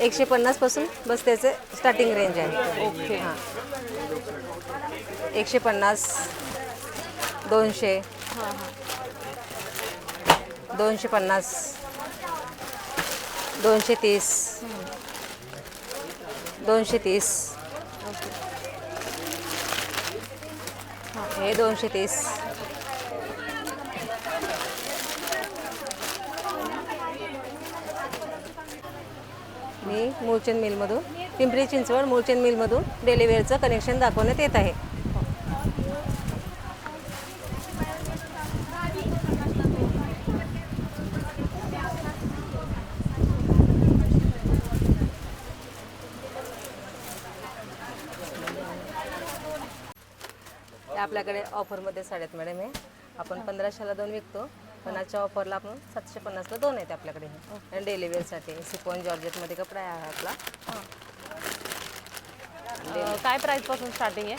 एकशे पन्नासपासून बस त्याचे starting range आहे. ओके. हां. एकशे पन्नास दोनशे. हां हां. दोनशे पन्नास दोनशे तीस दोनशे तीस. ओके. हे दोनशे तीस. मी मूळचंद मिलमधून पिंपरी चिंचवड मूळचंद मिलमधून डेलिव्हरीचं कनेक्शन दाखवण्यात येत आहे. आपल्याकडे ऑफरमध्ये साड्यात मॅडम हे. आपण पंधराशेला दोन विकतो. पण आजच्या ऑफरला आपण सातशे पन्नासला दोन आहेत आपल्याकडे. हे आणि डेली वेअरसाठी सिफॉन जॉर्जेटमध्ये कपडा आहे आपला. काय प्राइसपासून स्टार्टिंग आहे?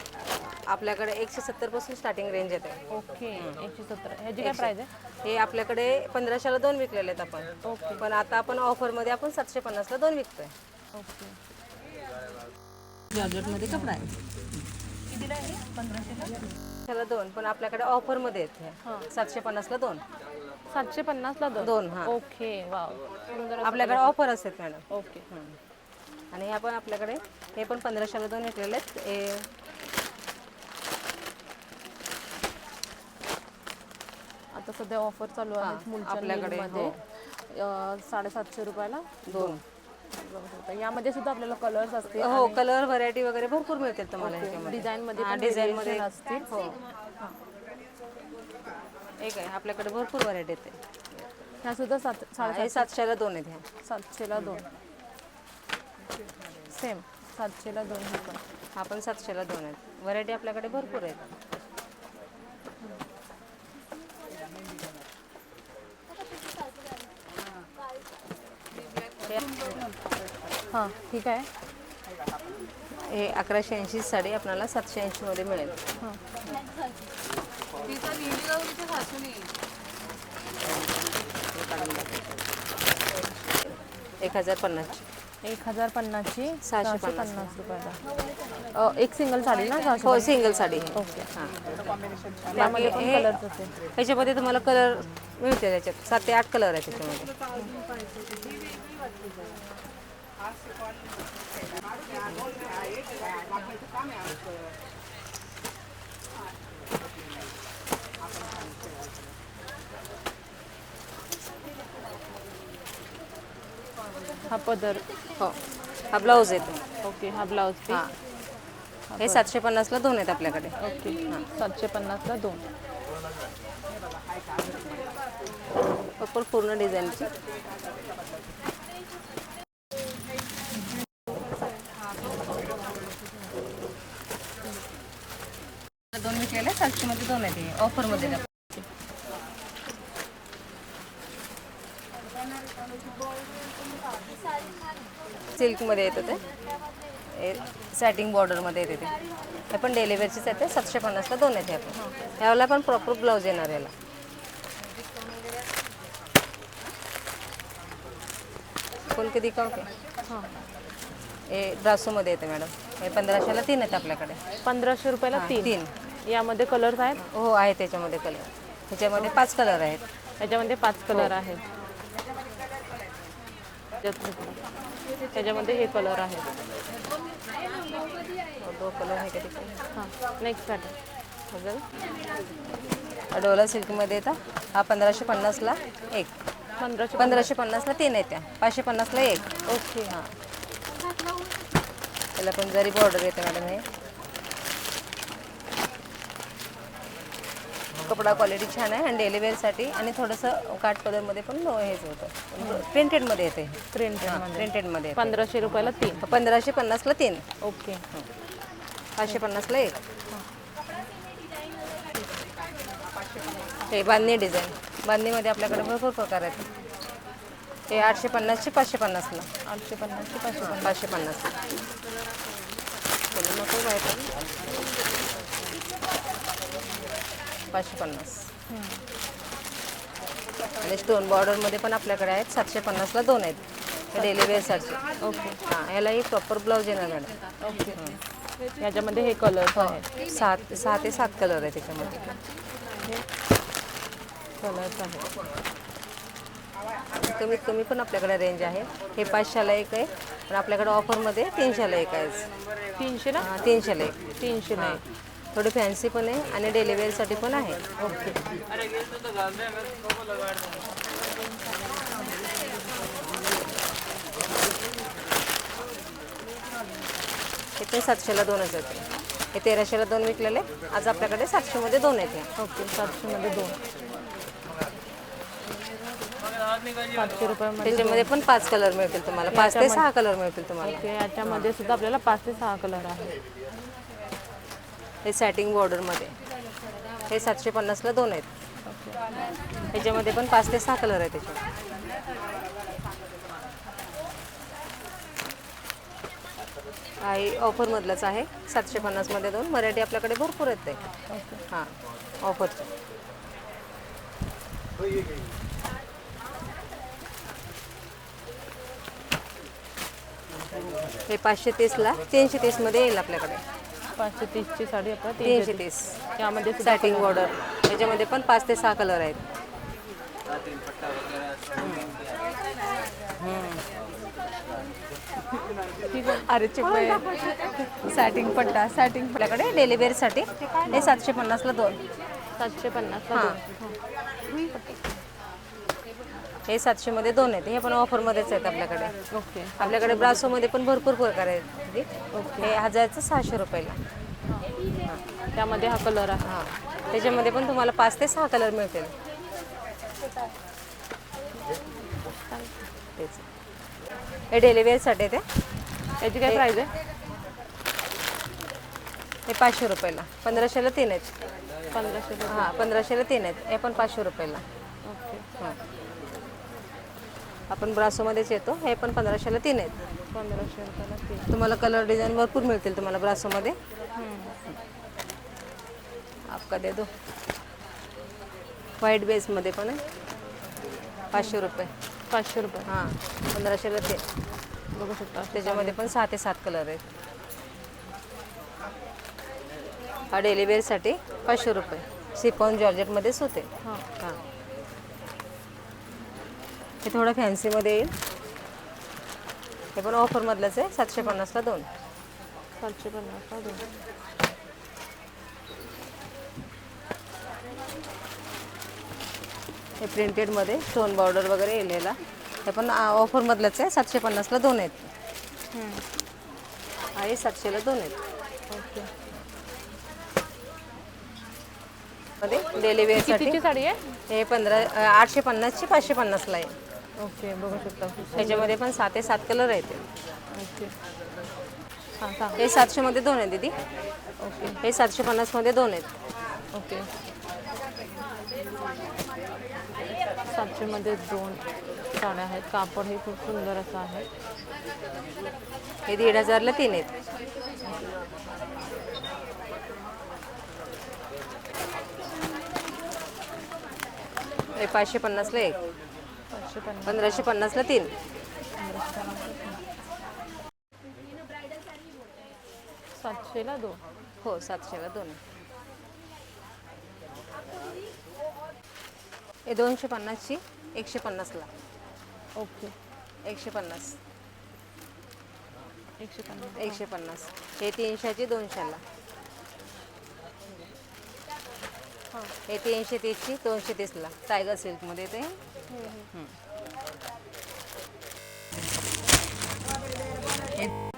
आपल्याकडे एकशे सत्तरपासून स्टार्टिंग रेंज येते. ओके एकशे सत्तर. ह्याची काय प्राइस आहे? हे आपल्याकडे पंधराशेला दोन विकलेले आहेत आपण. ओके. पण आता आपण ऑफरमध्ये आपण सातशे पन्नासला दोन विकतोय. ओके. जॉर्जेटमध्ये कपडा आहे. कितीला आहे पंधराशेला? त्याला दोन पण आपल्याकडे ऑफरमध्ये आहेत हे. सातशे पन्नासला दोन. सातशे पन्नासला दोन? दोन हां. Okay wow. सुंदर आपल्याकडे ऑफर असतात मॅडम. ओके. आणि हे पण आपल्याकडे हे पण पंधराशेला दोन विकलेले आहेत हे आता सध्या ऑफर चालू आहे आपल्याकडे, मध्ये अं, साडेसातशे रुपयाला दोन. बघू शकता. यामध्ये सुद्धा आपल्याला कलर्स असतील हो कलर व्हरायटी वगैरे भरपूर मिळतील तुम्हाला डिझाईन मध्ये डिझाईन मध्ये. असतील. हो. एक आहे आपल्याकडे भरपूर व्हरायटी येते. ह्या सुद्धा सात साडे सातशेला दोन आहेत ह्या. सातशेला दोन. सेम सातशेला दोन हे पण. हा पण सातशेला दोन आहेत. व्हरायटी आपल्याकडे भरपूर आहेत. हां ठीक आहे. हे अकराशे ऐंशी साडी आपल्याला सातशे ऐंशीमध्ये मिळेल. हां. एक हजार पन्नासची एक हजार पन्नासची सहाशे पन्नास. पन्नास रुपयाला. अ, एक सिंगल साडी ना सहाशे हो सिंगल साडी. आहे ओके. हां. त्यामध्ये पण हे- कलर्स असेल ह्याच्यामध्ये तुम्हाला कलर मिळते त्याच्यात सात ते आठ कलर आहे त्याच्यामध्ये. हा पदर हो. हा ब्लाऊज येतो ओके हा ब्लाऊज पीस हां. हे सातशे पन्नासला दोन आहेत आपल्याकडे. ओके सातशे पन्नासला दोन. पूर्ण डिझाईनची दोन सातशेमध्ये दोन आहेत हे. ऑफरमध्ये. सिल्कमध्ये येतं ते. सॅटिंग बॉर्डरमध्ये येते ते. हे पण डेली वेअरचीच येते सातशे पन्नासला दोन हे आपण यावेळेला पण प्रॉपर ब्लाऊज येणार याला. फुल किती का? ओके हां हे ब्रासोमध्ये येते मॅडम. हे पंधराशेला तीन आहेत आपल्याकडे. पंधराशे रुपयाला तीन. तीन. यामध्ये कलर्स आहेत? हो आहे त्याच्यामध्ये कलर ह्याच्यामध्ये पाच कलर आहेत. त्याच्यामध्ये पाच कलर आहेत. त्याच्यामध्ये हे कलर आहेत. दो कलर आहे का तिकडे? हां नेक्स्ट पॅटर्न बघा डोला सिल्कमध्ये येतात हा पंधराशे पन्नासला एक. पंधराशे पंधराशे पन्नासला तीन आहेत त्या. पाचशे पन्नासला एक. ओके. हां. त्याला पण जरी बॉर्डर येते मॅडम हे. कपडा क्वालिटी छान आहे आणि डेली वेअरसाठी आणि थोडंसं काठ कलरमध्ये पण हेच होतं प्रिंटेडमध्ये येते. प्रिंटेड प्रिंटेडमध्ये पंधराशे रुपयाला तीन. पंधराशे पन्नासला तीन. ओके. पाचशे पन्नासला एक. हे बांधणी डिझाईन बांधणीमध्ये आपल्याकडे भरपूर प्रकार आहेत. हे आठशे पन्नासचे पाचशे पन्नासला आठशे पन्नासशे पाचशे पन्नास. पाचशे पन्नास पाचशे पन्नास. आणि स्टोन बॉर्डरमध्ये पण आपल्याकडे आहेत. सातशे पन्नासला दोन आहेत. डेली वेअरसाठी ओके हां यालाही प्रॉपर ब्लाऊज येणार मॅडम ओके याच्यामध्ये हे कलर्स आहेत. सात सहा ते सात कलर आहे त्याच्यामध्ये कलर्स आहेत. कमीत कमी पण आपल्याकडे रेंज आहे. हे पाचशेला एक आहे. पण आपल्याकडे ऑफरमध्ये तीनशेला एक आहे. तीनशे ना हां, तीनशेला एक. तीनशे हां. नाही थोडी फॅन्सी पण आहे आणि डेली वेअरसाठी पण आहे. ओके हे पण सातशेला दोनच आहेत हे तेराशेला दोन विकलेले. आज आपल्याकडे सातशेमध्ये दोन आहेत. हे. ओके सातशेमध्ये दोन. सातशे रुपयामध्ये त्याच्यामध्ये पण पाच कलर मिळतील तुम्हाला. पाच ते सहा कलर मिळतील तुम्हाला. याच्यामध्ये सुद्धा आपल्याला पाच ते सहा कलर आहे हे सॅटिंग बॉर्डरमध्ये हे सातशे पन्नासला दोन आहेत. ह्याच्यामध्ये पण पाच ते सहा कलर आहेत त्याच्यात आहे ऑफरमधलंच आहे. सातशे पन्नासमध्ये दोन. मराठी आपल्याकडे भरपूर आहेत ते. हां ऑफरचे हे पाचशे तीसला तीनशे तीसमध्ये येईल आपल्याकडे. पाचशे तीसची साडी आपल्याला तीनशे तीनशे तीस. यामध्ये सुद्धा सॅटिंग बॉर्डर याच्यामध्ये पण पाच ते सहा कलर आहेत. अरे सॅटिंग पट्टा सॅटिंग आपल्याकडे डेली वेअरसाठी हे सातशे पन्नासला दोन. सातशे पन्नास हां. हे सातशेमध्ये दोन आहेत. हे पण ऑफरमध्येच आहेत आपल्याकडे. ओके. आपल्याकडे ब्रासोमध्ये पण भरपूर प्रकार आहेत. हे हजारचं सहाशे रुपयाला. त्यामध्ये हा कलर आहे. हां. त्याच्यामध्ये पण तुम्हाला पाच ते सहा कलर मिळतील. तेच. हे डेली वेअरसाठी आहे ते. याची काय प्राइस आहे? हे पाचशे रुपयाला. पंधराशेला तीन आहेत. पंधराशे हां पंधराशेला तीन आहेत. हे पण पाचशे रुपयाला. ओके. हां. आपण ब्रासोमध्येच येतो. हे पण पंधराशेला तीन आहेत. पंधराशे रुपयाला तीन तुम्हाला कलर डिझाईन भरपूर मिळतील तुम्हाला ब्रासोमध्ये. आपका दे दो. व्हाईट बेसमध्ये पण आहे. पाचशे रुपये. पाचशे रुपये. हां पंधराशेला ते. बघू शकता. त्याच्यामध्ये पण सहा ते सात कलर आहेत. हा डेली वेअरसाठी पाचशे रुपये. सिपॉन जॉर्जेटमध्येच होते. हां. हां. हे थोडं फॅन्सीमध्ये येईल. हे पण ऑफरमधलंच आहे सातशे पन्नासला दोन? सातशे पन्नासला दोन? हे प्रिंटेडमध्ये स्टोन बॉर्डर वगैरे येलेला. हे पण ऑफरमधलंच आहे सातशे पन्नासला दोन आहेत. आहे सातशेला दोन आहेत. ओके. मध्ये डेली वेअरसाठी साडी आहे? हे पंधरा आठशे पन्नासची पाचशे पन्नासला आहे. ओके बघू शकता. ह्याच्यामध्ये पण सात ते सात कलर आहेत. ओके. हां सांग हे सातशेमध्ये दोन आहेत दीदी. ओके. हे सातशे पन्नासमध्ये दोन आहेत. ओके. सातशेमध्ये दोन साड्या आहेत. कापड हे खूप सुंदर असं आहे. हे दीड हजारला तीन आहेत. हे पाचशे पन्नासला एक. पंधराशे पन्नासला तीन. सातशेला दोन. हो सातशेला दोन. हे दोनशे पन्नासची एकशे पन्नासला. ओके. एकशे पन्नास. एकशे पन्नास. एकशे पन्नास. हे तीनशेची दोनशेला. हे. तीनशे तीसची दोनशे तीसला. टायगर सिल्कमध्ये ते हे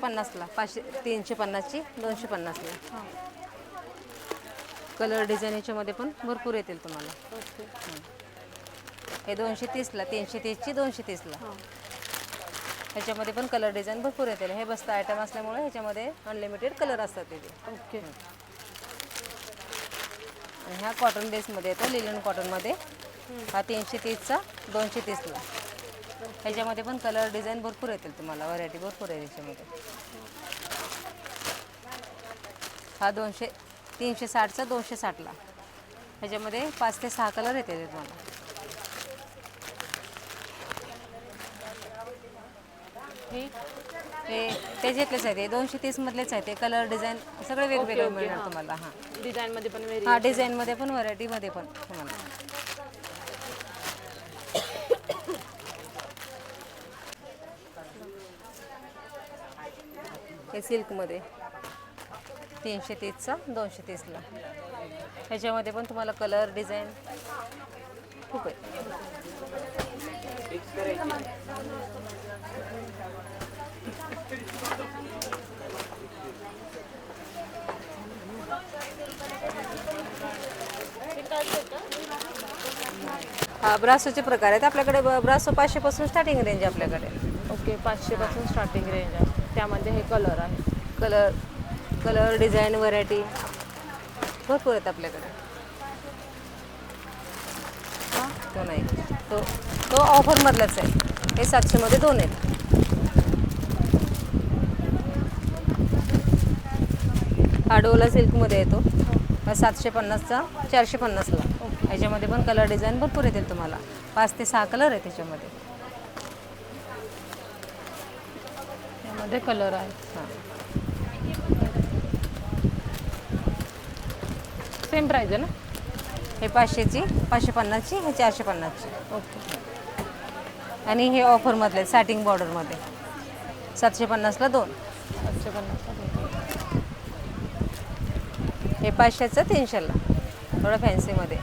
पन्नासला पाचशे तीनशे पन्नासची दोनशे पन्नासला. कलर डिझाईन याच्यामध्ये पण भरपूर येतील तुम्हाला. हे दोनशे तीसला तीनशे तीसची दोनशे तीसला. ह्याच्यामध्ये पण कलर डिझाईन भरपूर येतील. हे बस्ता आयटम असल्यामुळे ह्याच्यामध्ये अनलिमिटेड कलर असतात तिथे. ओके. ह्या कॉटन बेसमध्ये येतो लिलन कॉटनमध्ये हा तीनशे तीसचा दोनशे तीसला. ह्याच्यामध्ये पण कलर डिझाईन भरपूर येतील तुम्हाला व्हरायटी भरपूर आहे त्याच्यामध्ये हा दोनशे तीनशे साठचा दोनशे साठला. ह्याच्यामध्ये पाच ते सहा कलर येतील तुम्हाला. हे हे त्याच्यातलेच आहे ते दोनशे तीस मधलेच आहे ते कलर डिझाईन सगळे वेगवेगळे मिळणार तुम्हाला हां. डिझाईनमध्ये पण हा डिझाईनमध्ये पण व्हरायटीमध्ये पण तुम्हाला. हे सिल्कमध्ये. तीनशे तीसचा दोनशे तीसला. ह्याच्यामध्ये पण तुम्हाला कलर डिझाईन खूप आहे. हा ब्रासोचे प्रकार आहेत. आपल्याकडे ब- ब्रासो पाचशेपासून स्टार्टिंग रेंज आहे आपल्याकडे. ओके पाचशेपासून स्टार्टिंग रेंज आहे. त्यामध्ये हे कलर आहे. कलर कलर डिझाईन व्हरायटी भरपूर आहेत आपल्याकडे. हा तो नाही तो तो ऑफरमधलाच आहे. हे सातशेमध्ये दोन आहेत. हा डोला सिल्कमध्ये येतो सातशे पन्नासचा चारशे पन्नासला ह्याच्यामध्ये पण कलर डिझाईन भरपूर येतील तुम्हाला. पाच ते सहा कलर आहे त्याच्यामध्ये त्यामध्ये कलर आहे. हां. सेम प्राईज आहे ना? हे पाचशेची पाचशे पन्नासची हे चारशे पन्नासची. ओके. आणि हे ऑफरमधले सॅटिंग बॉर्डरमध्ये सातशे पन्नासला दोन. सातशे पन्नास हे पाचशेचं तीनशेला. थोडं फॅन्सीमध्ये